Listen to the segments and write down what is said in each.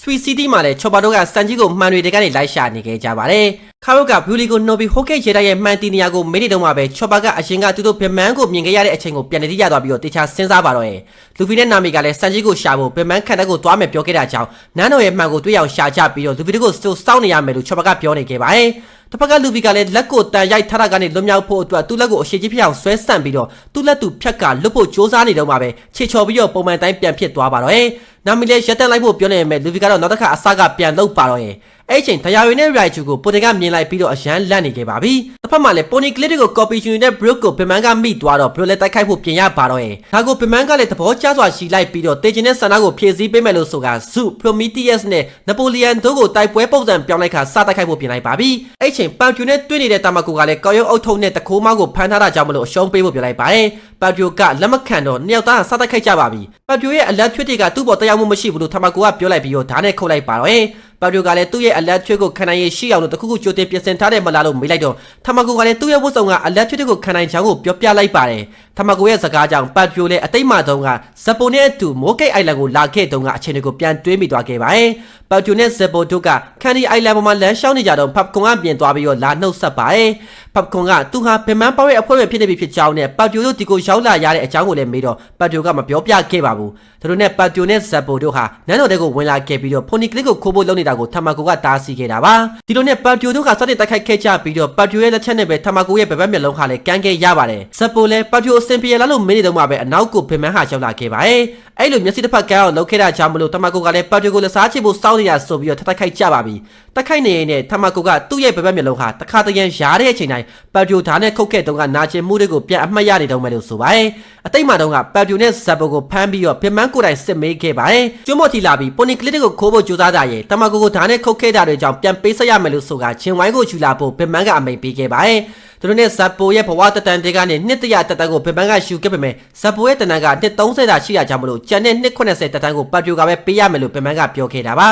Sweet City မှာလည်းချော်ပါတို့ကစန်ကြီးကိုမှန်တွေတွေကနေလိုက်ရှာနေခဲ့ကြပါတယ် ခါရုတ်ကဘူလီကိုနှုတ်ပြီးဟိုကက်ရေတိုက်ရဲ့မှန်တီနေရာကိုမေးနေတော့မှပဲချော်ပါကအရင်ကသူတို့ဗမန်ကိုမြင်ခဲ့ရတဲ့အချိန်ကိုပြန်နေတိရသွားပြီးတော့တေချာစဉ်းစားပါတော့ရဲ့လူဖီနဲ့နာမီကလည်းစန်ကြီးကိုရှာဖို့ဗမန်ခန့်တက်ကိုသွားမယ်ပြောခဲ့တာကြောင့်နန်းတော်ရဲ့မှန်ကိုတွေ့အောင်ရှာကြပြီးတော့လူဖီတို့ကိုစစောင့်နေရမယ်လို့ချော်ပါကပြောနေခဲ့ပါတယ်တစ်ဖက်ကလူဗီကလည်းလက်ကိုတန်ရိုက်ထားတာကနေလွတ်မြောက်ဖို့အတွက်သူ့လက်ကိုအရှိကြီးဖြစ်အောင်ဆွဲဆန့်ပြီးတော့သူ့လက်သူဖြတ်ကလွတ်ဖို့စ조사နေတော့မှပဲခြေချော်ပြီးတော့ပုံမှန်တိုင်းပြန်ဖြစ်သွားပါတော့ဟဲ့နာမီလည်းရက်တက်လိုက်ဖို့ပြောနေပေမဲ့လူဗီကတော့နောက်တစ်ခါအစကပြန်လုတ်ပါတော့ဟဲ့ အဲ့ချိန်တရားဝင်နဲ့ရိုက်ချူကိုပိုတင်ကမြင်လိုက်ပြီးတော့အရန်လန့်နေခဲ့ပါပြီတစ်ဖက်မှာလည်းပိုနီကလစ်ကို copy ယူနေတဲ့ brook ကိုပင်မန်ကမိသွားတော့ဘရိုလည်းတိုက်ခိုက်ဖို့ပြင်ရပါတော့ဟဲ့ဒါကိုပင်မန်ကလည်းသဘောကျစွာရှိလိုက်ပြီးတော့တေချင်တဲ့ဆန္ဒကိုဖြည့်ဆည်းပေးမယ်လို့ဆိုက Zoo Prometheus နဲ့ Napoleon တို့ကိုတိုက်ပွဲပုံစံပြောင်းလိုက်ခါစတိုက်ခိုက်ဖို့ပြင်လိုက်ပါပြီအဲ့ချိန်ပန်ပြူနဲ့တွေ့နေတဲ့တာမကိုကလည်းကောက်ရုပ်အုပ်ထုပ်နဲ့တခိုးမောက်ကိုဖမ်းထားတာကြောင့်မလို့အရှုံးပေးဖို့ပြောလိုက်ပါတယ်ပန်ပြူကလက်မခံတော့နှစ်ယောက်သားစတိုက်ခိုက်ကြပါပြီပန်ပြူရဲ့အလက်ထွေးတွေကသူ့ပေါ်တရားမှုမရှိဘူးလို့တာမကိုကပြောလိုက်ပြီးတော့ဓာတ်နဲ့ခုတ်လိုက်ပါတော့ဟဲ့ ပန်ပြူကလည်းသူ့ရဲ့အလက်ထွေးကိုခံနိုင်ရရှိအောင်လို့တခုခုကြိုတင်ပြင်ဆင်ထားတယ်မလားလို့မေးလိုက်တော့ထမကိုကလည်းသူ့ရဲ့ဝတ်စုံကအလက်ထွေးတွေကိုခံနိုင်ချောင်းကိုပြောပြလိုက်ပါတယ်ထမကိုရဲ့စကားကြောင့်ပန်ပြူလည်းအတိတ်မှတုန်းကဇပိုနဲ့အတူမိုးကိတ်အိုင်လန်ကိုလာခဲ့တုန်းကအချိန်တွေကိုပြန်တွေးမိသွားခဲ့ပါတယ်ပန်ပြူနဲ့ဇပိုတို့ကခန်ဒီအိုင်လန်ပေါ်မှာလမ်းလျှောက်နေကြတော့ဖပ်ကွန်ကပြင်သွားပြီးတော့လာနှုတ်ဆက်ပါတယ်ဖပ်ကွန်ကသူဟာဗမန်ပေါရဲ့အဖွဲ့ဝင်ဖြစ်နေပြီဖြစ်ကြောင်းနဲ့ပန်ပြူတို့ဒီကိုရောက်လာရတဲ့အကြောင်းကိုလည်းမေးတော့ပန်ပြူကမပြောပြခဲ့ပါဘူးသူတို့နဲ့ပန်ပြူနဲ့ဇပိုတို့ဟာနန်းတော်တဲကိုဝင်လာခဲ့ပြီးတော့ဖိုနီကလစ်ကိုခိုးဖို့လုပ်နေတာကိုထမကိုကတားဆီးခဲ့တာပါဒီလိုနဲ့ပန်ပြူတို့ကစတင်တိုက်ခိုက်ခဲ့ကြပြီးတော့ပန်ပြူရဲ့လက်ချက်နဲ့ပဲထမကိုရဲ့ဗပတ်မျက်လုံးခါလည်းကန်းခဲ့ရပါတယ်ဇပိုလည်းပန်ပြူအစင်ပြေလာလို့မင်းနေတော့မှပဲအနောက်ကိုဗမန်ဟာရောက်လာခဲ့ပါတယ်အဲ့လိုမျက်စိတစ်ဖက်ကန်းအောင်လုပ်ခဲ့တာကြောင့်မလို့ထမကိုကလည်းပန်ပြူကိုလက်စားချဖို့စောင်းနေတာဆိုပြီးတော့ထပ်တိုက်ခိုက်ကြပါပြီတိုက်ခိုက်နေရင်နဲ့ထမကိုကသူ့ရဲ့ဗပတ်မျက်လုံးဟာတခါတရံရားတဲ့အချိန်တိုင်းပန်ပြူဓာတ်နဲ့ခုတ်ခဲ့တုန်းကနာကျင်မှုတွေကိုပြန်အမှတ်ရနေတော့မယ်လို့ဆိုပါတယ်အတိတ်မှာတုန်းကပန်ပြူနဲ့ဇပိုကိုဖမ်းပြီးတော့ဗမန်ကိုယ်တိုင်စစ်မေးခဲ့ပါတယ်ကျွမော့တီလာပြီးပိုနီကလစ်ကိုခိုးဖို့ကြိုးစားတာရဲ့တမကိုကိုဓာတ်နဲ့ခုတ်ခဲ့တာတွေကြောင့်ပြန်ပေးဆက်ရမယ်လို့ဆိုကချင်းဝိုင်းကိုယူလာဖို့ဗမန်ကအမိန်ပေးခဲ့ပါတယ် သူတို့နဲ့ဇပိုရဲ့ဘဝတတန်တေကနေနှစ်တရတတန်ကိုဗမန်ကယူခဲ့ပေမဲ့ဇပိုရဲ့တနန်ကနှစ်30တာရှိရကြောင်းမလို့ကျန်တဲ့နှစ်80တတန်ကိုပတ်ပြိုကပဲပေးရမယ်လို့ဗမန်ကပြောခဲ့တာပါ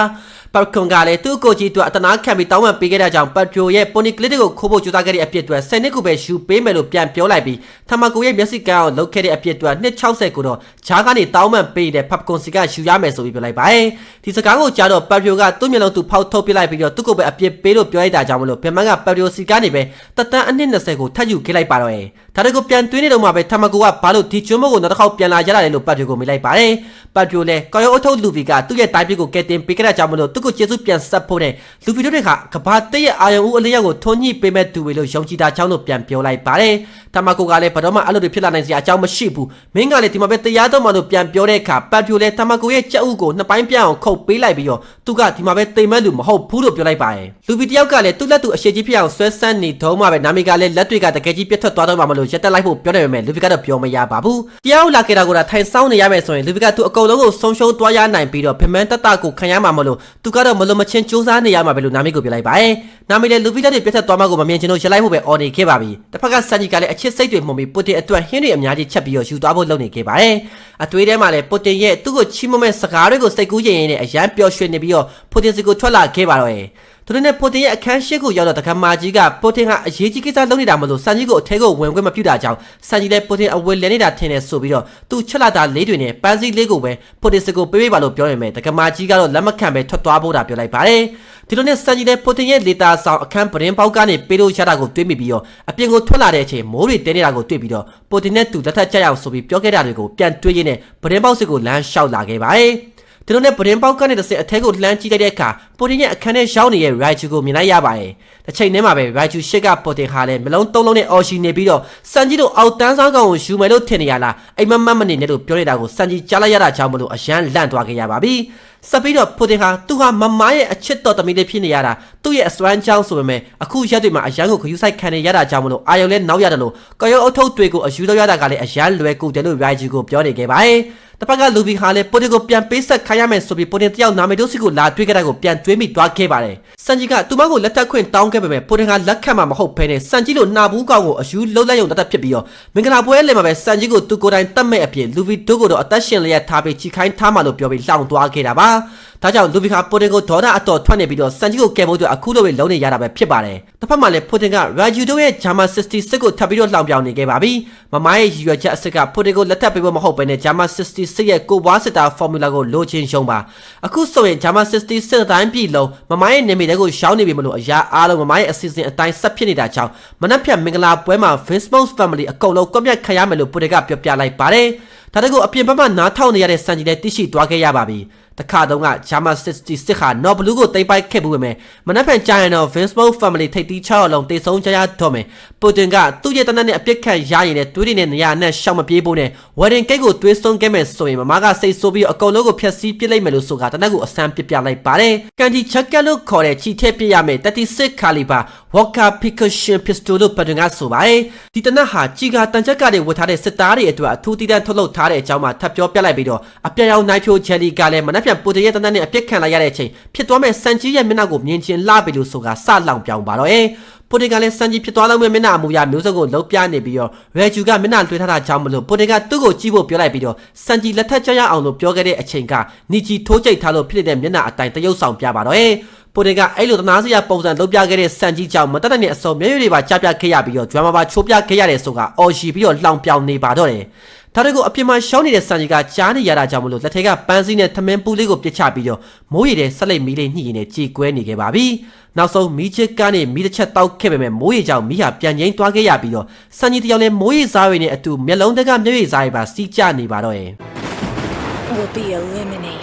ပတ်ကွန်ကလည်းသူ့ကိုကြီးတို့အတနာခံပြီးတောင်းပန်ပေးခဲ့တဲ့ကြောင့်ပတ်ပြိုရဲ့ပိုနီကလစ်ကိုခိုးဖို့ကြိုးစားခဲ့တဲ့အပြစ်အတွက်10နှစ်ကိုပဲယူပေးမယ်လို့ပြန်ပြောလိုက်ပြီးထမကိုရဲ့မျက်စိကန်းအောင်လုပ်ခဲ့တဲ့အပြစ်အတွက်နှစ်60ကိုတော့ဂျားကနေတောင်းပန်ပေးတဲ့ဖပ်ကွန်စီကယူရမယ်ဆိုပြီးပြောလိုက်ပါတယ်ဒီစကားကိုကြားတော့ပတ်ပြိုကသူ့မျက်လုံးသူဖောက်ထုတ်ပြလိုက်ပြီးတော့သူ့ကိုပဲအပြစ်ပေးလို့ပြောလိုက်တာကြောင့်မလို့ဗမန်ကပတ်ပြိုစီကနေပဲတတန်အနှစ်20ကိုထပ်ယူခဲ့လိုက်ပါတော့ရဲ့ဒါတကူပြန်သွင်းနေတော့မှပဲထမကိုကဘာလို့ဒီကျွန်းမကိုနောက်တစ်ခေါက်ပြန်လာကြတာလဲလို့ပတ်ပြိုကိုမေးလိုက်ပါတယ်ပတ်ပြိုလည်းကော်ရောအထုတ်လူဗီကသူ့ရဲ့တိုင်းပြည်ကိုကဲတင်ပေးခဲ့တဲ့ကြောင့်မလို့သူ့ကိုကျေးဇူးပြန်ဆက်ဖို့နဲ့လူဗီတို့တွေကကဘာတဲ့ရဲ့အာယုံဦးအလျောက်ကိုထွန်းညှိပေးမဲ့သူတွေလို့ယုံကြည်တာကြောင့်လို့ပြန်ပြောလိုက်ပါတယ်ထမကိုကလည်းဘယ်တော့မှအဲ့လိုတွေဖြစ်လာနိုင်စရာအကြောင်းမရှိဘူးမင်းကလည်းဒီမှာပဲတရားတော်မှလို့ပြန်ပြောတဲ့အခါပတ်ပြိုလည်းထမကိုရဲ့ကြက်ဥကိုနှစ်ပိုင်းပြန်အောင်ခုတ်ပေးလိုက်ပြီးတော့သူကဒီမှာပဲတိမ်မဲ့လူမဟုတ်ဘူးလို့ပြောလိုက်ပါတယ်လူဗီတယောက်ကလည်းသူ့လက်သူအရှိကြီးဖြစ်အောင်ဆွဲဆန်းနေတော့မှပဲနာမီကလည်းလက်တွေကတကယ်ကြီးပြတ်ထွက်သွားတော့မှမလို့ရက်တက်လိုက်ဖို့ပြောနေပေမဲ့လူဗီကတော့ပြောမရပါဘူးတရားဥလာခဲ့တာကထိုင်ဆောင်နေရမယ်ဆိုရင်လူဗီကသူအကုန်လုံးကိုဆုံးရှုံးသွားရနိုင်ပြီးတော့ဖမန်တက်တာကိုခံရမှာမလို့သူကတော့မလို့မချင်းစူးစမ်းနေရမှာပဲလို့နာမီကိုပြောလိုက်ပါတယ်နာမီလည်းလူဗီလက်တွေပြတ်ထွက်သွားမှကိုမမြင်ချင်လို့ရလိုက်ဖို့ပဲအော်နေခဲ့ပါပြီတစ်ဖက်ကစန်ဂျီကလည်းအချစ်စိတ်တွေမှုန်ပြီးပုတင်အတွက်ဟင်းတွေအများကြီးချက်ပြီးတော့ယူသွားဖို့လုပ်နေခဲ့ပါတယ်အသွေးထဲမှာလည်းပုတင်ရဲ့သူ့ကိုချီးမွမ်းမဲ့စကားတွေကိုစိတ်ကူးရင်ရင်နဲ့အရန်ပျော်ရွှင်နေပြီးတော့ပုတင်စီကိုထွက်လာခဲ့ပါတော့ရဲ့ သူတို့နဲ့ပိုတင်ရဲ့အခန်းရှိကိုရောက်တော့တက္ကမကြီးကပိုတင်ကအရေးကြီးကိစ္စလုပ်နေတာမလို့စန်ကြီးကိုအထဲကိုဝင်ခွင့်မပြုတာကြောင့်စန်ကြီးလည်းပိုတင်အဝယ်လဲနေတာထင်တယ်ဆိုပြီးတော့သူချက်လာတာလေးတွေနဲ့ပန်းစည်းလေးကိုပဲပိုတင်စကိုပေးပေးပါလို့ပြောနေမယ်တက္ကမကြီးကတော့လက်မခံပဲထွက်သွားဖို့တာပြောလိုက်ပါတယ်ဒီလိုနဲ့စန်ကြီးလည်းပိုတင်ရဲ့လေတာဆောင်အခန်းပရင်ပေါက်ကနေပေးလို့ရတာကိုတွေးမိပြီးတော့အပြင်ကိုထွက်လာတဲ့အချိန်မိုးတွေတဲနေတာကိုတွေ့ပြီးတော့ပိုတင်နဲ့သူလက်ထက်ကြက်ရောက်ဆိုပြီးပြောခဲ့တာတွေကိုပြန်တွေးရင်းနဲ့ပရင်ပေါက်စစ်ကိုလမ်းလျှောက်လာခဲ့ပါတယ် ဒီလိုနဲ့ပရင်ပေါက်ကနေတစ်စက်အထက်ကိုလှမ်းကြည့်လိုက်တဲ့အခါပိုတင်ရဲ့အခန်းထဲရောက်နေတဲ့ Raichu ကိုမြင်လိုက်ရပါတယ်။တစ်ချိန်တည်းမှာပဲ Raichu ရှစ်ကပိုတင်ဟာလည်းမလုံးသုံးလုံးနဲ့အော်ရှိနေပြီးတော့စန်ကြီးတို့အောက်တန်းစားကောင်ကိုယူမယ်လို့ထင်နေရလားအိမ်မမမနေနဲ့လို့ပြောနေတာကိုစန်ကြီးကြားလိုက်ရတာကြောင့်မလို့အရန်လန့်သွားခဲ့ရပါပြီ။ဆက်ပြီးတော့ပိုတင်ဟာသူဟာမမရဲ့အချစ်တော်သမီးလေးဖြစ်နေရတာသူ့ရဲ့အစွမ်းချောင်းဆိုပေမဲ့အခုရက်တွေမှာအရန်ကိုခယူဆိုင်ခံနေရတာကြောင့်မလို့အာယုံလဲနောက်ရတယ်လို့ကော်ရောအုပ်ထုပ်တွေကိုအယူတော့ရတာကလည်းအရန်လွယ်ကူတယ်လို့ Raichu ကိုပြောနေခဲ့ပါတယ်။ တပတ်ကလူဗီဟာလည်းပိုတင်ကိုပြန်ပေးဆက်ခိုင်းရမယ်ဆိုပြီးပိုတင်တယောက်နာမည်တို့စီကိုလာတွေ့ခဲ့တာကိုပြန်တွေးမိသွားခဲ့ပါတယ်။စန်ဂျီကသူမကိုလက်ထပ်ခွင့်တောင်းခဲ့ပေမဲ့ပိုတင်ကလက်ခံမှာမဟုတ်ဘဲနဲ့စန်ဂျီလိုနှာဘူးကောင်ကိုအယူလုံးလိုက်ရုံတတ်တတ်ဖြစ်ပြီးတော့မင်္ဂလာပွဲလည်းမှာပဲစန်ဂျီကိုသူကိုယ်တိုင်တတ်မဲ့အပြင်လူဗီတို့ကိုတော့အသက်ရှင်လျက်ထားပြီးချီခိုင်းထားမှလို့ပြောပြီးလှောင်သွားခဲ့တာပါ ဒါကြောင့်လူဗီဟာပူတင်ကိုဒေါသအတော်ထွက်နေပြီးတော့စန်ကြီးကိုကယ်ဖို့အတွက်အခုလိုပဲလုံးနေရတာပဲဖြစ်ပါတယ်တစ်ဖက်မှာလည်းပူတင်ကရာဂျူတို့ရဲ့ဂျာမန်66ကိုထပ်ပြီးတော့လှောင်ပြောင်နေခဲ့ပါပြီမမရဲ့ရည်ရွယ်ချက်အစ်စ်ကပူတင်ကိုလက်ထပ်ပေးဖို့မဟုတ်ဘဲနဲ့ဂျာမန်66ရဲ့ကိုဘွားစစ်တာဖော်မူလာကိုလိုချင်ရှုံးပါအခုဆိုရင်ဂျာမန်66အတိုင်းပြည်လုံးမမရဲ့နေမိတဲ့ကိုရှောင်းနေပြီမလို့အရာအားလုံးမမရဲ့အစီအစဉ်အတိုင်းဆက်ဖြစ်နေတာကြောင့်မနက်ဖြန်မင်္ဂလာပွဲမှာ Facebook Family အကုန်လုံးကွန်မြတ်ခရမယ်လို့ပူတင်ကပြောပြလိုက်ပါတယ် ဒါတကူအပြင်ဘက်မှနားထောင်နေရတဲ့စံကြီးလည်းသိရှိသွားခဲ့ရပါပြီတခါတုန်းကဂျာမန်66ဟာနော်ဘလူးကိုတိမ့်ပိုက်ခဲ့ဘူးပဲမယ်မနက်ဖြန်ကြာရင်တော့ Facebook Family ထိပ်သီး6အောင်လုံးတေဆုံးကြရတော့မယ်ပူတင်ကသူ့ရဲ့တနက်နဲ့အပြစ်ခံရရင်လည်းတွေးနေတဲ့နေရာနဲ့ရှောင်မပြေးဖို့နဲ့ဝယ်ရင်ကိတ်ကိုတွေးဆုံးခဲ့မယ်ဆိုရင်မမကစိတ်ဆိုးပြီးအကုန်လုံးကိုဖျက်ဆီးပစ်လိုက်မယ်လို့ဆိုတာတနက်ကိုအစမ်းပစ်ပြလိုက်ပါတယ်ကန်ဒီချက်ကက်လို့ခေါ်တဲ့ချီထည့်ပစ်ရမယ်36 caliber Walker Percussion Pistol လို့ပဒငါဆိုပါတယ်ဒီတနက်ဟာကြီးကတန်ချက်ကတွေဝတ်ထားတဲ့စစ်သားတွေအတွက်အထူးတည်တံ့ထုတ်လုပ်ထားတဲ့အကြောင်းမှထပ်ပြောပြလိုက်ပြီးတော့အပြရောင်နိုင်ဖြိုဂျယ်လီကလည်းမနက်ဖြန်ပူတရဲ့တနက်နဲ့အပြစ်ခံလိုက်ရတဲ့အချိန်ဖြစ်သွားမဲ့စန်ကြီးရဲ့မျက်နှာကိုမြင်ချင်းလှပြီလို့ဆိုတာစလောင်ပြောင်ပါတော့အဲပူတင်ကလည်းစန်ကြီးဖြစ်သွားလို့မျက်နှာအမူအရာမျိုးစုံကိုလုံးပြနေပြီးတော့ရဲဂျူကမျက်နှာလွှဲထားတာကြောင့်မလို့ပူတင်ကသူ့ကိုကြည့်ဖို့ပြောလိုက်ပြီးတော့စန်ကြီးလက်ထက်ကျရအောင်လို့ပြောခဲ့တဲ့အချိန်ကနီဂျီထိုးကြိတ်ထားလို့ဖြစ်နေတဲ့မျက်နှာအတိုင်းတရုပ်ဆောင်ပြပါတော့အဲပူတင်ကအဲ့လိုတနာစရာပုံစံလုပ်ပြခဲ့တဲ့စန်ကြီးကြောင့်မတက်တဲ့အစုံမျက်ရည်တွေပါကြားပြခဲ့ရပြီးတော့ဒရမာပါချိုးပြခဲ့ရတယ်ဆိုတာအော်ရှီပြီးတော့လှောင်ပြောင်နေပါတော့တယ် ဒါတွေကိုအပြင်မှာရှောင်းနေတဲ့စံကြီးကကြားနေရတာကြောင့်မလို့လက်ထက်ကပန်းစည်းနဲ့သမင်းပူလေးကိုပြစ်ချပြီးတော့မိုးရည်တဲ့ဆက်လက်မီးလေးညှိရင်းနဲ့ကြေကွဲနေခဲ့ပါပြီ။နောက်ဆုံးမီးချစ်ကနေမီးတစ်ချက်တောက်ခဲ့ပေမဲ့မိုးရည်ကြောင့်မီးဟာပြန်ငိမ့်သွားခဲ့ရပြီးတော့စံကြီးတယောက်လည်းမိုးရည်စားရည်နဲ့အတူမျက်လုံးတက်ကမျက်ရည်စားရည်ပါစီးကျနေပါတော့ရဲ့ will be eliminated.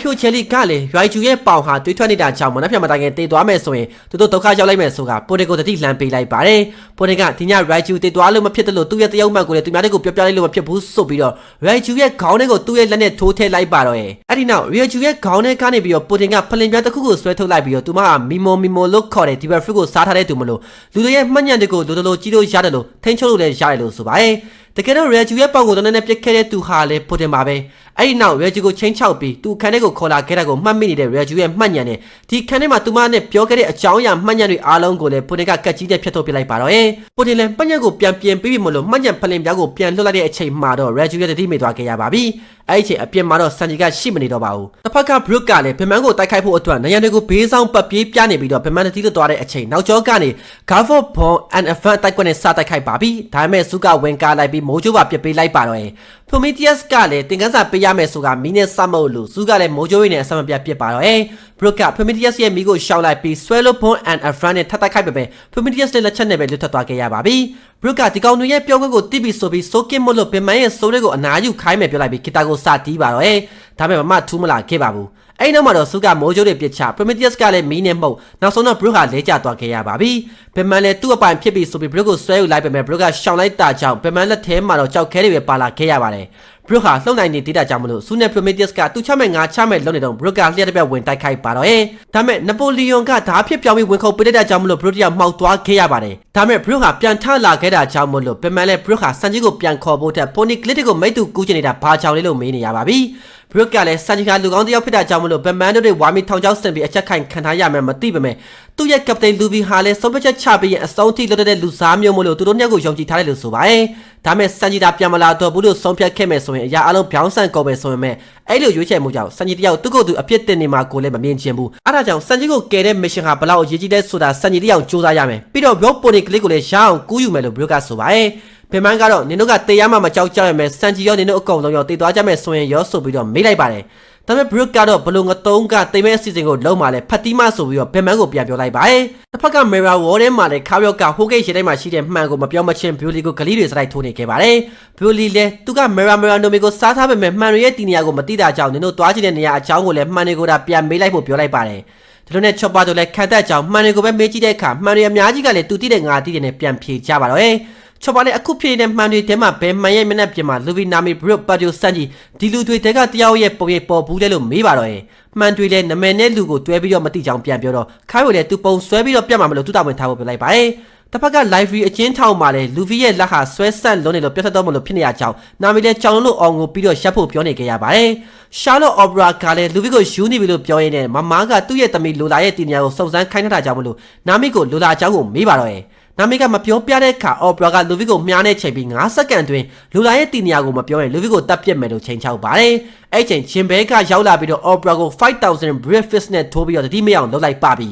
အိုင်ဖြိုချယ်လီကလည်းရွိုင်ကျူရဲ့ပေါင်ဟာတွေးထွက်နေတာကြောင့်မနှက်ဖြတ်မတိုင်ခင်တေသွားမယ်ဆိုရင်သူတို့ဒုက္ခရောက်လိုက်မယ်ဆိုတာပိုတေကိုတတိလန်ပေးလိုက်ပါတယ်ပိုတေကဒီညရွိုင်ကျူတေသွားလို့မဖြစ်တယ်လို့သူ့ရဲ့တယောက်မှန်ကိုလည်းသူများတွေကိုပြောပြလိုက်လို့မဖြစ်ဘူးဆိုပြီးတော့ရွိုင်ကျူရဲ့ခေါင်းထဲကိုသူ့ရဲ့လက်နဲ့ထိုးထည့်လိုက်ပါတော့ရဲ့အဲ့ဒီနောက်ရွိုင်ကျူရဲ့ခေါင်းထဲကနေပြီးတော့ပိုတင်ကဖလင်ပြားတစ်ခုကိုဆွဲထုတ်လိုက်ပြီးတော့သူမကမီမိုမီမိုလို့ခေါ်တဲ့ဒီဘက်ဖရစ်ကိုစားထားတဲ့သူမလို့လူတွေရဲ့မှတ်ညံတွေကိုလိုလိုကြီးလို့ရတယ်လို့ထိန်းချုပ်လို့လည်းရတယ်လို့ဆိုပါတယ်တကယ်တော့ရဲဂျူရဲ့ပေါင်ကိုတနည်းနဲ့ပြစ်ခဲ့တဲ့သူဟာလည်းပိုတင်ပါပဲအဲ့ဒီနောက်ရဲဂျူကိုချင်းချောက်ပြီးသူခန်းထဲကိုခေါ်လာခဲ့တာကိုမှတ်မိနေတဲ့ရဲဂျူရဲ့မှတ်ညံနဲ့ဒီခန်းထဲမှာသူမနဲ့ပြောခဲ့တဲ့အကြောင်းအရာမှတ်ညံတွေအားလုံးကိုလည်းပိုတင်ကကတ်ကြီးတဲ့ဖျက်ထုတ်ပြလိုက်ပါတော့ရဲ့ပိုတင်လည်းမှတ်ညံကိုပြန်ပြင်ပြီးပြီမလို့မှတ်ညံဖလင်ပြားကိုပြန်လွှတ်လိုက်တဲ့အချိန်မှာတော့ရဲဂျူရဲ့တတိမိသွားခဲ့ရပါပြီအဲ့ဒီအချိန်အပြင်မှာတော့စန်ဂျီကရှိမနေတော့ပါဘူးတစ်ဖက်ကဘရုတ်ကလည်းဗမန်ကိုတိုက်ခိုက်ဖို့အတွက်နယံတွေကိုဘေးဆောင်ပတ်ပြေးပြနေပြီးတော့ဗမန်တတိလွတ်သွားတဲ့အချိန်နောက်ကျောကနေဂါဖော့ဘွန်အန်အဖန်တိုက်ကွက်နဲ့စတိုက်ခိုက်ပါပြီဒါပေမဲ့စုကဝင်ကားလိုက်ပြီးမိုးချိုးပါပြစ်ပေးလိုက်ပါတော့ရဲ့ဖူမီတီယပ်ကလည်းတင်ကန်းစာပေးရမယ်ဆိုတာမီးနဲ့စမုတ်လို့စုကလည်းမိုးချိုးရင်းနဲ့အဆမပြတ်ပြစ်ပါတော့ရဲ့ဘရုတ်ကဖူမီတီယပ်ရဲ့မိကိုရှောင်းလိုက်ပြီးဆွဲလို့ဘွန်အန်အဖန်နဲ့ထပ်တိုက်ခိုက်ပေမဲ့ဖူမီတီယပ်ရဲ့လက်ချက်နဲ့ပဲလွတ်ထွက်သွားခဲ့ရပါပြီဘရုတ်ကဒီကောင်တွေရဲ့ပြောခွင့်ကိုတိပြီးဆိုပြီးဆိုကင်မို့လို့ပင်မရဲ့စိုးတွေကိုအနာယူခိုင်းမယ်ပြောလိုက်ပြီးဂီတာကိုစတီးပါတော့ရဲ့ဒါပေမဲ့မမထူးမလာခဲ့ပါဘူး အဲ့နောက်မှာတော့စုကမိုးချိုးတွေပြစ်ချ Prometheus ကလည်းမီးနဲ့မှုတ်နောက်ဆုံးတော့ Brook ကလဲကျသွားခဲ့ရပါပြီ။ဘယ်မှန်လဲသူ့အပိုင်ဖြစ်ပြီးဆိုပြီး Brook ကိုဆွဲယူလိုက်ပေမဲ့ Brook ကရှောင်လိုက်တာကြောင့်ဘယ်မှန်လက်ထဲမှာတော့ကြောက်ခဲတွေပဲပါလာခဲ့ရပါတယ်။ Brook ဟာလှုပ်နိုင်နေသေးတာကြောင့်မလို့စုနဲ့ Prometheus ကသူ့ချမဲ့ငါချမဲ့လုံးနေတော့ Brook ကလျှက်တစ်ပြက်ဝင်တိုက်ခိုက်ပါတော့ရဲ့။ဒါပေမဲ့ Napoleon ကဓာဖြစ်ပြောင်းပြီးဝင်ခုတ်ပေးတဲ့ကြောင့်မလို့ Brook ကမှောက်သွားခဲ့ရပါတယ်။ဒါပေမဲ့ Brook ဟာပြန်ထလာခဲ့တာကြောင့်မလို့ဘယ်မှန်လဲ Brook ဟာစံကြီးကိုပြန်ခေါ်ဖို့တဲ့ Pony Clitic ကိုမိတ်တူကူးချနေတာဘာကြောင့်လဲလို့မေးနေရပါပြီ။ဘရုတ်ကလည်းစန်ဂျီကာလူကောင်းတစ်ယောက်ဖြစ်တာကြောင့်မလို့ဘက်မန်တို့တွေဝါမီထောင်ချောက်စင်ပြီးအချက်ခိုင်ခံထားရမယ်မသိပါနဲ့သူ့ရဲ့ကပတိန်လူဗီဟာလည်းစုံပချက်ချပြီးရင်အဆုံးထိလွတ်တဲ့လူစားမျိုးမလို့သူတို့ညက်ကိုယုံကြည်ထားတယ်လို့ဆိုပါတယ် ဒါမဲ့စန်ဂျီတာပြန်မလာတော့ဘူးလို့ဆုံးဖြတ်ခဲ့မယ်ဆိုရင်အရာအလုံးပြောင်းဆန်ကုန်ပဲဆိုရင်မဲ့အဲ့လိုရွေးချယ်မှုကြောင့်စန်ဂျီတယောက်သူ့ကိုယ်သူအပြစ်တင်နေမှာကိုလည်းမမြင်ချင်ဘူးအဲ့ဒါကြောင့်စန်ဂျီကိုကယ်တဲ့မစ်ရှင်ဟာဘလောက်အရေးကြီးလဲဆိုတာစန်ဂျီတယောက်စူးစမ်းရမယ်ပြီးတော့ရော့ပိုနီကလေးကိုလည်းရအောင်ကူးယူမယ်လို့ဘရုတ်ကဆိုပါတယ်ဖေမန်ကတော့နင်တို့ကတေးရမှမကြောက်ကြရမယ်စန်ဂျီရောနင်တို့အကုန်လုံးရောတေးသွားကြမယ်ဆိုရင်ရောဆိုပြီးတော့မေးလိုက်ပါတယ် ဒါပေမဲ့ Brook ကတော့ဘလုံငတုံးကတိမ်မဲ့အစီအစဉ်ကိုလုံးမာလဲဖတ်တီးမဆိုပြီးတော့ဘယ်မန်ကိုပြန်ပြောလိုက်ပါတယ်။တစ်ဖက်က Mirror Wall ထဲမှာလည်းခါပြော့ကဟိုးဂိတ်ရှေ့တိုင်းမှာရှိတဲ့မှန်ကိုမပြောမချင်း Beauty ကိုဂလီတွေစလိုက်ထိုးနေခဲ့ပါတယ်။ Beauty လည်းသူက Mirror Mirror Nomi ကိုစားထားပေမဲ့မှန်ရဲ့တီနေရာကိုမသိတာကြောင့်နင်တို့သွားကြည့်တဲ့နေရာအကြောင်းကိုလည်းမှန်တွေကိုဒါပြန်မေးလိုက်ဖို့ပြောလိုက်ပါတယ်။ဒီလိုနဲ့ချော့ပါတို့လည်းခံတတ်ကြောင်မှန်တွေကိုပဲမေးကြည့်တဲ့အခါမှန်တွေအများကြီးကလည်းသူတိတဲ့ငါတိတဲ့နဲ့ပြန်ဖြေကြပါတော့။ ချော်ပါနဲ့အခုဖြစ်နေတဲ့မှန်တွေထဲမှာဘယ်မှန်ရဲ့မျက်နှာပြင်မှာလူဗီနာမီဘရုတ်ပါဂျိုစန်ဂျီဒီလူတွေတဲကတယောက်ရဲ့ပုံရိပ်ပေါ်ဘူးလဲလို့မေးပါတော့ရဲ့မှန်တွေလည်းနမယ်နဲ့လူကိုတွဲပြီးတော့မတိချောင်ပြန်ပြောတော့ခိုင်းကိုလည်းသူပုံဆွဲပြီးတော့ပြတ်မှာမလို့သူတောင်းဝင်ထားဖို့ပြောလိုက်ပါရဲ့တစ်ဖက်က library အချင်းထောင်မှာလဲလူဗီရဲ့လက်ဟာဆွဲဆက်လုံးနေလို့ပြတ်သက်တော့မလို့ဖြစ်နေရကြောင်းနာမီလဲကြောင်လို့အောင်ကိုပြီးတော့ရပ်ဖို့ပြောနေကြရပါတယ်ရှာလော့အော်ဘရာကလည်းလူဗီကိုယူနေပြီလို့ပြောရင်းနဲ့မမားကသူ့ရဲ့သမီးလိုလာရဲ့တင်ညာကိုစုံစမ်းခိုင်းထားတာကြောင့်မလို့နာမီကိုလိုလာအကြောင်းကိုမေးပါတော့ရဲ့ နာမီကမပြောပြတဲ့အခါအော်ဘရာကလူဗီကိုမြားနေချိန်ပြီး9စက္ကန့်တွင်လူလာရဲ့တင်ညာကိုမပြောရင်လူဗီကိုတတ်ပြစ်မယ်လို့ချိန်ချောက်ပါတယ်အဲ့ချိန်ဂျင်ဘဲကရောက်လာပြီးတော့အော်ဘရာကို5000 breakfast နဲ့ထိုးပြီးတော့တတိမရအောင်လုပ်လိုက်ပါပြီ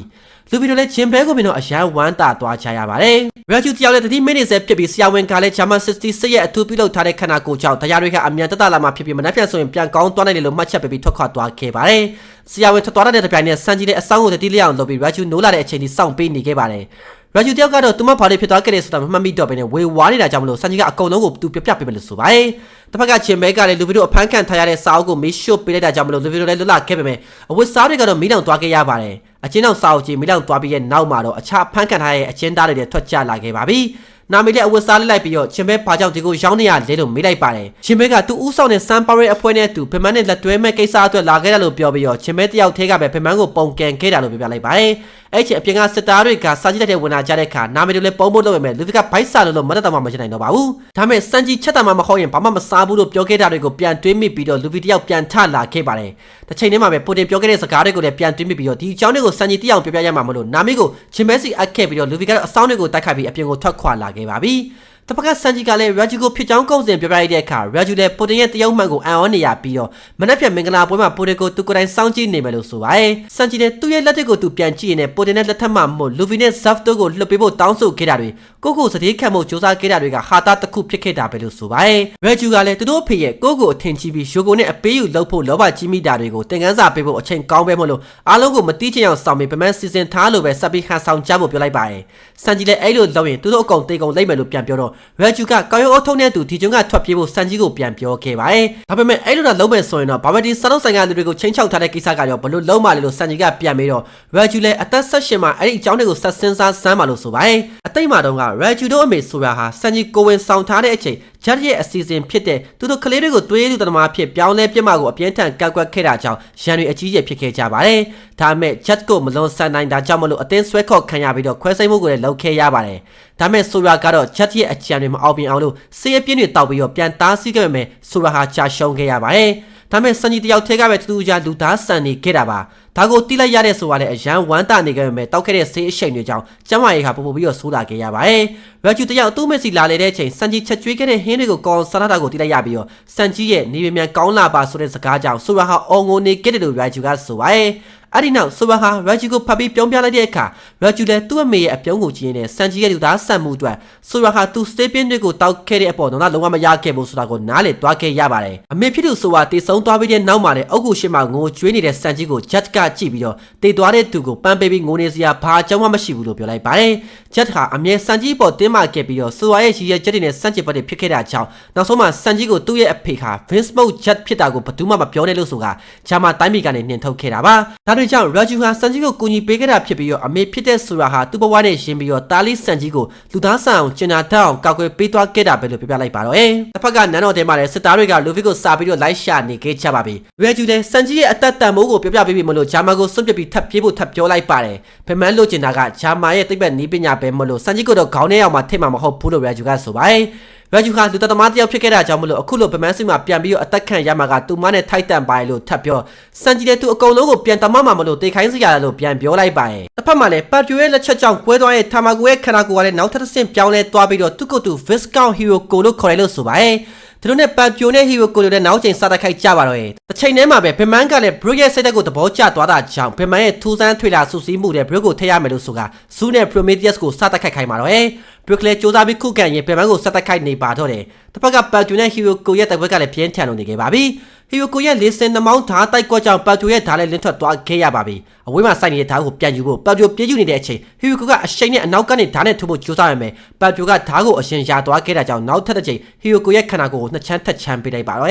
လူဗီတို့လည်းဂျင်ဘဲကိုမြင်တော့အရန်ဝမ်းသာသွားချရပါတယ်။ရာဂျူတယောက်လည်းတတိမိနစ်ဆယ်ဖြစ်ပြီးဆရာဝန်ကလည်းဂျာမန်66ရဲ့အထူးပြုလုပ်ထားတဲ့ခန္ဓာကိုယ်ကြောင့်တရားတွေကအမြန်တက်တာလာမှဖြစ်ပြီးမနှက်ပြန်ဆိုရင်ပြန်ကောင်းသွားနိုင်တယ်လို့မှတ်ချက်ပေးပြီးထွက်ခွာသွားခဲ့ပါတယ်။ဆရာဝန်ထွက်သွားတဲ့တပြိုင်နက်ဆန်ကြီးတဲ့အဆောင်ကိုတတိလျအောင်လုပ်ပြီးရာဂျူနိုးလာတဲ့အချိန်ကြီးစောင့်ပေးနေခဲ့ပါတယ်။ ရာဂျူတယောက်ကတော့သူမဘာလို့ဖြစ်သွားခဲ့လဲဆိုတာမမှတ်မိတော့ဘဲနဲ့ဝေဝါးနေတာကြောင့်မလို့ဆန်ကြီးကအကုန်လုံးကိုသူပြပြပေးမယ်လို့ဆိုပါတယ်။တစ်ဖက်ကဂျင်ဘဲကလည်းလူဗီတို့အဖမ်းခံထားရတဲ့စာအုပ်ကိုမေးရှို့ပေးလိုက်တာကြောင့်မလို့လူဗီတို့လည်းလွတ်လာခဲ့ပေမဲ့အဝတ်စားတွေကတော့မီးလောင်သွားခဲ့ရပါတယ်။အချင်းအောင်စာအုပ်ကြီးမီးလောင်သွားပြီးရဲ့နောက်မှာတော့အခြားဖမ်းခံထားတဲ့အချင်းသားတွေလည်းထွက်ကြလာခဲ့ပါပြီ။နာမီလည်းအဝတ်စားလိုက်လိုက်ပြီးတော့ချင်းဘဲဘာကြောင့်ဒီကိုရောင်းနေရလဲလို့မေးလိုက်ပါတယ်။ချင်းဘဲကသူ့ဦးဆောင်တဲ့စမ်ပါရဲအဖွဲ့နဲ့သူဖမန်းနဲ့လက်တွဲမဲ့ကိစ္စအတွက်လာခဲ့တယ်လို့ပြောပြီးတော့ချင်းဘဲတယောက်ထဲကပဲဖမန်းကိုပုံကန်ခဲ့တာလို့ပြောပြလိုက်ပါတယ်။အဲ့ချိန်အပြင်ကစစ်သားတွေကစာကြည့်တဲ့ဝင်လာကြတဲ့အခါနာမီတို့လည်းပုံဖို့လုပ်ရမယ်လူဗီကဘိုက်စာလို့လို့မတ်တတ်မှမချနိုင်တော့ပါဘူး။ဒါမဲ့စန်ကြီးချက်တာမှမဟုတ်ရင်ဘာမှမစားဘူးလို့ပြောခဲ့တာတွေကိုပြန်တွေးမိပြီးတော့လူဗီတယောက်ပြန်ထလာခဲ့ပါတယ်။တစ်ချိန်တည်းမှာပဲပိုတင်ပြောခဲ့တဲ့စကားတွေကိုလည်းပြန်တွေးမိပြီးတော့ဒီအကြောင်းတွေကိုစန်ကြီးတယောက်ပြောပြရမှာမလို့နာမီကိုချင်းဘဲစီအပ်ခဲ့ပြီးတော့လူဗီကတော့အဆောင်တွေကိုတိုက်ခိုက်ပြီးအပြင်ကိုထွက်ခွာလာခဲ့ပါပြီ။ တပတ်ကစန်ဂျီကလည်းရာဂျူကိုဖြစ်ချောင်းကုန်းစဉ်ပြပြလိုက်တဲ့အခါရာဂျူလည်းပိုတင်ရဲ့တရုတ်မှန်ကိုအံ့ဩနေရပြီးတော့မနက်ဖြန်မင်္ဂလာပွဲမှာပိုတင်ကိုသူကိုယ်တိုင်စောင့်ကြည့်နေမယ်လို့ဆိုပါတယ်။စန်ဂျီလည်းသူ့ရဲ့လက်တွေကိုသူပြန်ကြည့်ရင်ပိုတင်ရဲ့လက်ထက်မှမို့လူဗီနဲ့ဇက်တိုကိုလှုပ်ပေးဖို့တောင်းဆိုခဲ့တာတွေကိုကိုစတေးခံဖို့စူးစမ်းခဲ့တာတွေကဟာတာတစ်ခုဖြစ်ခဲ့တာပဲလို့ဆိုပါတယ်။ရာဂျူကလည်းသူတို့အဖေရဲ့ကိုကိုအထင်ကြီးပြီးရှိုကိုနဲ့အပေးယူလှုပ်ဖို့လောဘကြီးမိတာတွေကိုတင်ကန်းစာပေးဖို့အချိန်ကောင်းပဲမလို့အားလုံးကိုမတိချင်အောင်စောင့်ပြီးပမန်းစီစဉ်ထားလို့ပဲစပ်ပြီးဟန်ဆောင်ကြဖို့ပြောလိုက်ပါတယ်။စန်ဂျီလည်းအဲ့လိုလုပ်ရင်သူတို့အကုန်တေကုန်လိမ့်မယ်လို့ပြန်ပြောတော့ရာဂျူကကောင်းရုံအုပ်ထုံးတဲ့သူဒီကျွန်းကထွက်ပြေးဖို့စန်ကြီးကိုပြန်ပြောခဲ့ပါတယ်။ဒါပေမဲ့အဲ့လိုတော့လုံးမဲ့ဆိုရင်တော့ဘာဘဒီစလုံးဆိုင်ကလူတွေကိုချင်းချောက်ထားတဲ့ကိစ္စကရောဘလို့လုံးမလဲလို့စန်ကြီးကပြန်ပြီးတော့ရာဂျူလည်းအသက်ဆက်ရှင်မှာအဲ့ဒီအကြောင်းတွေကိုဆက်စင်းစားစမ်းပါလို့ဆိုပါတယ်။အတိတ်မှာတော့ကရာဂျူတို့အမေဆိုတာဟာစန်ကြီးကိုဝင်ဆောင်ထားတဲ့အချိန်ဂျက်ရဲ့အစီအစဉ်ဖြစ်တဲ့သူတို့ကလေးတွေကိုတွေးသူတမဖြစ်ပြောင်းလဲပြစ်မှကိုအပြင်းထန်ကောက်ကွက်ခဲ့တာကြောင့်ရန်တွေအကြီးကျယ်ဖြစ်ခဲ့ကြပါတယ်။ဒါပေမဲ့ဂျက်ကိုမလွန်ဆန်နိုင်တာကြောင့်မလို့အတင်းဆွဲခေါ်ခံရပြီးတော့ခွဲစိတ်မှုကိုလည်းလုပ်ခဲ့ရပါတယ်။ဒါပေမဲ့ဆိုရာကတော့ဂျက်ရဲ့အကြံတွေမအောင်ပြင်းအောင်လို့စေးရပြင်းတွေတောက်ပြီးတော့ပြန်သားဆီးခဲ့ပေမဲ့ဆိုရာဟာကြာရှုံးခဲ့ရပါတယ်။ဒါပေမဲ့စန်ကြီးတယောက်ထဲကပဲတူတူကြလူသားဆန်နေခဲ့တာပါဒါကိုတိလိုက်ရတဲ့ဆိုတာလည်းအရန်ဝမ်းတာနေခဲ့ပေမဲ့တောက်ခဲ့တဲ့ဆေးအရှိန်တွေကြောင့်ကျမ်းမာရေးကပို့ပို့ပြီးတော့ဆိုးလာခဲ့ရပါတယ်။ရာဂျူတယောက်သူ့မက်ဆီလာလေတဲ့အချိန်စန်ကြီးချက်ကျွေးခဲ့တဲ့ဟင်းတွေကိုကောင်းဆန္ဒတာကိုတိလိုက်ရပြီးတော့စန်ကြီးရဲ့နေပြမြန်ကောင်းလာပါဆိုတဲ့စကားကြောင့်ဆိုရာဟာအော်ငိုနေခဲ့တယ်လို့ရာဂျူကဆိုပါတယ်။အဲ့ဒီနောက်ဆိုဘာဟာရာဂျူကိုဖတ်ပြီးပြောင်းပြလိုက်တဲ့အခါရာဂျူလည်းသူ့အမေရဲ့အပြုံးကိုကြည့်နေတဲ့စန်ဂျီရဲ့လူသားဆန်မှုအတွက်ဆိုရာဟာသူစတေးပင်းတွေကိုတောက်ခဲ့တဲ့အပေါ်တော့လုံးဝမရခဲ့ဘူးဆိုတာကိုနားလေသွားခဲ့ရပါတယ်အမေဖြစ်သူဆိုဟာတေဆုံးသွားပြီးတဲ့နောက်မှာလည်းအုတ်ကူရှိမှငိုကြွေးနေတဲ့စန်ဂျီကိုဂျက်ကကြည့်ပြီးတော့တေသွားတဲ့သူကိုပန်းပေးပြီးငိုနေစရာဘာအကြောင်းမှမရှိဘူးလို့ပြောလိုက်ပါတယ်ဂျက်ဟာအမြဲစန်ဂျီပေါ်တင်းမာခဲ့ပြီးတော့ဆိုဟာရဲ့ရည်ရချက်တွေနဲ့စန့်ကျင်ဘက်တွေဖြစ်ခဲ့တာကြောင့်နောက်ဆုံးမှာစန်ဂျီကိုသူ့ရဲ့အဖေခါ Vince Smoke Jet ဖြစ်တာကိုဘယ်သူမှမပြောနဲ့လို့ဆိုတာဂျာမာတိုင်းပြည်ကနေနှင်ထုတ်ခဲ့တာပါဒါတွေကြောင့်ရာဂျူဟာစန်ဂျီကိုကူညီပေးခဲ့တာဖြစ်ပြီးတော့အမေဖြစ်တဲ့ဆိုတာဟာသူ့ဘဝနဲ့ရင်းပြီးတော့တာလီစန်ဂျီကိုလူသားဆန်အောင်ကျင်နာတတ်အောင်ကောက်ွယ်ပေးသွားခဲ့တာပဲလို့ပြောပြလိုက်ပါတော့။တစ်ဖက်ကနန်းတော်ထဲမှာလည်းစစ်သားတွေကလူဗစ်ကိုစာပြီးတော့လိုက်ရှာနေခဲ့ကြပါပြီ။ရာဂျူလည်းစန်ဂျီရဲ့အသက်တန်မိုးကိုပြောပြပေးပြီးမလို့ဂျာမာကိုစွန့်ပစ်ပြီးထပ်ပြေးဖို့ထပ်ပြောလိုက်ပါတယ်။ဖမန်းလို့ကျင်တာကဂျာမာရဲ့တိတ်ပတ်နီးပညာပဲမလို့စန်ဂျီကိုတော့ခေါင်းထဲအောင်မှထိတ်မှာမဟုတ်ဘူးလို့ရာဂျူကဆိုပါတယ်။ရာဂျူဟာလူသက်သမားတယောက်ဖြစ်ခဲ့တာကြောင့်မလို့အခုလိုဗမန်းစိမှာပြန်ပြီးတော့အသက်ခံရမှာကသူမနဲ့ထိုက်တန်ပါလို့ထပ်ပြောစန်ဂျီတဲ့သူအကုန်လုံးကိုပြန်တမမှာမလို့တေခိုင်းစရာလို့ပြန်ပြောလိုက်ပါရဲ့တစ်ဖက်မှာလည်းပတ်ပြိုရဲ့လက်ချက်ကြောင့်ကွဲသွားတဲ့ထာမာကိုရဲ့ခန္ဓာကိုယ်ကလည်းနောက်ထပ်တစ်ဆင့်ပြောင်းလဲသွားပြီးတော့သူ့ကိုယ်သူ Viscount Hero ကိုလို့ခေါ်တယ်လို့ဆိုပါရဲ့ သူတို့နဲ့ပတ်ပြိုနဲ့ဟီရိုကိုလိုတဲ့နောက်ချိန်စားတက်ခိုက်ကြပါတော့ရဲ့တစ်ချိန်တည်းမှာပဲဗမန်ကလည်းဘရုရဲ့စိတ်သက်ကိုသဘောကျသွားတာကြောင့်ဗမန်ရဲ့ထူးဆန်းထွေလာဆူစီးမှုတဲ့ဘရုကိုထည့်ရမယ်လို့ဆိုကဇူးနဲ့ Prometheus ကိုစားတက်ခိုက်ခိုင်းပါတော့ရဲ့ ဘရုကလည်းစူးစမ်းပြီးခုခံရင်ဗမန်ကိုစားတက်ခိုက်နေပါတော့တယ်တစ်ဖက်ကပတ်ပြိုနဲ့ဟီရိုကိုရဲ့တိုက်ပွဲကလည်းပြင်းထန်လို့နေခဲ့ပါပြီဟီယိုကိုရဲ့လေးစင်နှမောင်းဓာတ်တိုက်ကွက်ကြောင့်ပတ်တူရဲ့ဓာတ်လည်းလင်းထွက်သွားခဲ့ရပါပြီအဝေးမှာစိုက်နေတဲ့ဓာတ်ကိုပြန်ယူဖို့ပတ်တူပြေးယူနေတဲ့အချိန်ဟီယိုကိုကအရှိန်နဲ့အနောက်ကနေဓာတ်နဲ့ထိုးဖို့ကြိုးစားရမယ်ပတ်တူကဓာတ်ကိုအရှင်ရသွားခဲ့တာကြောင့်နောက်ထပ်တစ်ချိန်ဟီယိုကိုရဲ့ခန္ဓာကိုယ်ကိုနှစ်ချမ်းထက်ချမ်းပေးလိုက်ပါတော့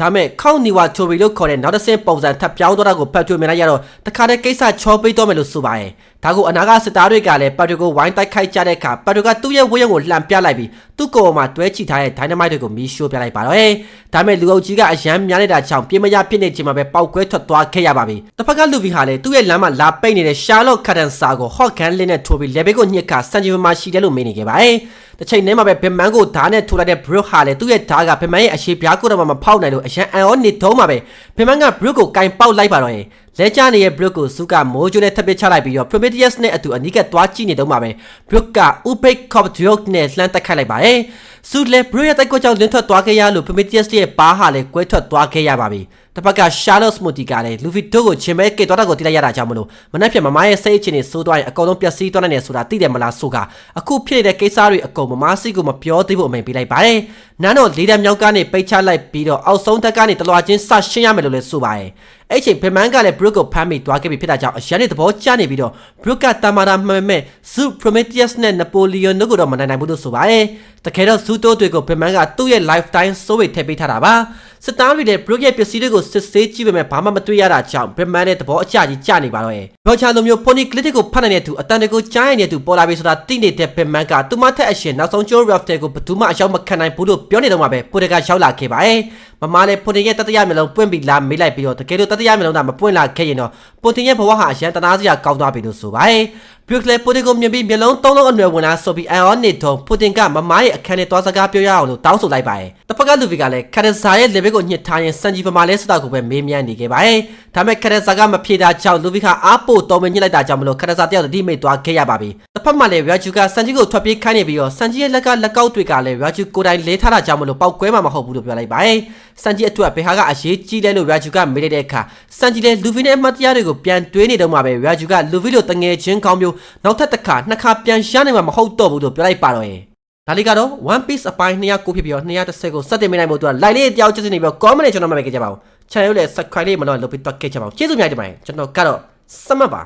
ဒါမဲ့ခေါင်းနီဝါချိုဘီလို့ခေါ်တဲ့နောက်တစ်ဆင့်ပုံစံထပ်ပြောင်းသွားတာကိုပတ်တူမြင်လိုက်ရတော့တခါတည်းကိစ္စချောပေးတော့မယ်လို့ဆိုပါရဲ့ဒါကိုအနာဂတ်စစ်သားတွေကလည်းပတ်တူကိုဝိုင်းတိုက်ခိုက်ကြတဲ့အခါပတ်တူကသူ့ရဲ့ဝေးရုံကိုလှန်ပြလိုက်ပြီးသူ့ကိုယ်ပေါ်မှာတွဲချိထားတဲ့ dynamite တွေကိုမီးရှို့ပြလိုက်ပါတော့တယ်။ဒါပေမဲ့လူအုပ်ကြီးကအရန်များနေတာကြောင့်ပြေးမရဖြစ်နေချိန်မှာပဲပောက်ကွဲထွက်သွားခဲ့ရပါပြီ။တစ်ဖက်ကလူဗီဟာလည်းသူ့ရဲ့လမ်းမှာလာပိတ်နေတဲ့ Charlotte Cardensa ကို Hot Gun လေးနဲ့ထိုးပြီး level ကိုညှစ်ခါစန်ဂျီဗမာရှိတယ်လို့မင်းနေခဲ့ပါတယ်။တစ်ချိန်တည်းမှာပဲဘင်မန်ကိုဓာတ်နဲ့ထိုးလိုက်တဲ့ Brook ဟာလည်းသူ့ရဲ့ဓာတ်ကဘင်မန်ရဲ့အရှိပြားကိုတော့မဖောက်နိုင်လို့အရန်အန်အောနေတုံးမှာပဲဘင်မန်က Brook ကိုကင်ပေါက်လိုက်ပါတော့ရင် လဲကျနေတဲ့ Brook ကိုစုကမိုးကျိုးနဲ့ထပ်ပစ်ချလိုက်ပြီးတော့ Prometheus နဲ့အတူအနီးကပ်သွားကြည့်နေတုံးမှာပဲ Brook က Upake Cop Duke နဲ့လှမ်းတက်ခိုက်လိုက်ပါတယ်။စုလည်း Brook ရဲ့တိုက်ကွက်ကြောင့်လင်းထွက်သွားခဲ့ရလို့ Prometheus ရဲ့ပါးဟာလည်းကွဲထွက်သွားခဲ့ရပါပြီ။တစ်ဖက်က Charlotte Smoothie ကလည်း Luffy တို့ကိုချင်းမဲကေသွားတာကိုတိလိုက်ရတာကြောင့်မလို့မနှက်ဖြတ်မမရဲ့စိတ်အခြေအနေစိုးသွားရင်အကောင်လုံးပျက်စီးသွားနိုင်တယ်ဆိုတာသိတယ်မလားဆိုကအခုဖြစ်နေတဲ့ကိစ္စတွေအကုန်မမစိကိုမပြောသေးဖို့အမိန်ပေးလိုက်ပါတယ်။နန်းတော့လေးတံမြောက်ကနေပိတ်ချလိုက်ပြီးတော့အောက်ဆုံးတက်ကနေတလွာချင်းဆရှင်းရမယ်လို့လည်းဆိုပါတယ်။ အဲ့ချိန်ဖင်မန်ကလည်း Brook ကိုဖမ်းမိသွားခဲ့ပြီဖြစ်တာကြောင့်အရန်တဲ့သဘောကျနေပြီးတော့ Brook ကတာမာတာမှန်မဲ့ Zoo Prometheus နဲ့ Napoleon တို့ကိုတော့မနိုင်နိုင်ဘူးလို့ဆိုပါတယ်။တကယ်တော့ Zoo တို့တွေကိုဖင်မန်ကသူ့ရဲ့ lifetime စိုးရိမ်ထည့်ပေးထားတာပါ။စစ်သားတွေလည်း Brook ရဲ့ပစ္စည်းတွေကိုစစ်ဆေးကြည့်ပေမဲ့ဘာမှမတွေ့ရတာကြောင့်ဖင်မန်ရဲ့သဘောအကျကြီးကျနေပါတော့ရဲ့။ရောချာလိုမျိုး Pony Clinic ကိုဖတ်နိုင်တဲ့သူအတန်တကူကြားရတဲ့သူပေါ်လာပြီဆိုတာသိနေတဲ့ဖင်မန်ကသူမထက်အရှင်နောက်ဆုံးကျိုး Raft ကိုဘယ်သူမှအရောက်မခံနိုင်ဘူးလို့ပြောနေတော့မှပဲပိုတကရောက်လာခဲ့ပါတယ်။မမလည်းပွန်တင်ရဲ့တတိယမျိုးလုံးပွင့်ပြီးလာမေးလိုက်ပြီးတော့တကယ်လို့တတိယမျိုးလုံးကမပွင့်လာခဲ့ရင်တော့ပွန်တင်ရဲ့ဘဝဟာအရန်တနာစရာကောင်းသွားပြီလို့ဆိုပါတယ် ဘရုကလည်းပွန်တင်ကိုမြင်ပြီးမျိုးလုံးသုံးလုံးအနွယ်ဝင်လာဆိုပြီးအန်အော်နေတော့ပွန်တင်ကမမရဲ့အခန်းထဲသွားစကားပြောရအောင်လို့တောင်းဆိုလိုက်ပါတယ်တစ်ဖက်ကလူဗီကလည်းခရဇာရဲ့ level ကိုညှစ်ထားရင်စန်ဂျီပမာလဲစတာကိုပဲမေးမြန်းနေခဲ့ပါတယ်ဒါပေမဲ့ခရဇာကမဖြေတာကြောင့်လူဗီကအားပို့တော်မညှစ်လိုက်တာကြောင့်မလို့ခရဇာတယောက်တတိမိတ်သွားခဲ့ရပါပြီတစ်ဖက်မှာလည်းရာဂျူကစန်ဂျီကိုထွက်ပြေးခိုင်းနေပြီးတော့စန်ဂျီရဲ့လက်ကလက်ကောက်တွေကလည်းရာဂျူကိုယ်တိုင်လဲထားတာကြောင့်မလို့ပောက်ကွဲမှာမဟုတ်ဘူးလို့ပြောလိုက်ပါတယ်စန်ဂျီအတွက်ဘေဟာကအရေးကြီးတယ်လို့ရာဂျူကမေးလိုက်တဲ့အခါစန်ဂျီလည်းလူဗီနဲ့အမှတ်တရတွေကိုပြန်တွေးနေတော့မှပဲရာဂျူကလူဗီလိုတငယ်ချင်းကောင်းမျိုးနောက်ထပ်တစ်ခါနှစ်ခါပြန်ရှားနေမှာမဟုတ်တော့ဘူးလို့ပြောလိုက်ပါတော့ရဲ့ဒါလေးကတော့ One Piece အပိုင်း209ဖြစ်ပြီးတော့210ကိုစက်တင်ပေးနိုင်ဖို့အတွက် like လေးတယောက်ချစ်နေပြီးတော့ comment နဲ့ကျွန်တော်မှပဲကြည့်ကြပါဦး channel လေး subscribe လေးမလုပ်ရင်လုပ်ပြီးတော့ကြည့်ကြပါဦးကျေးဇူးများတင်ပါတယ်ကျွန်တော်ကတော့စမတ်ပါ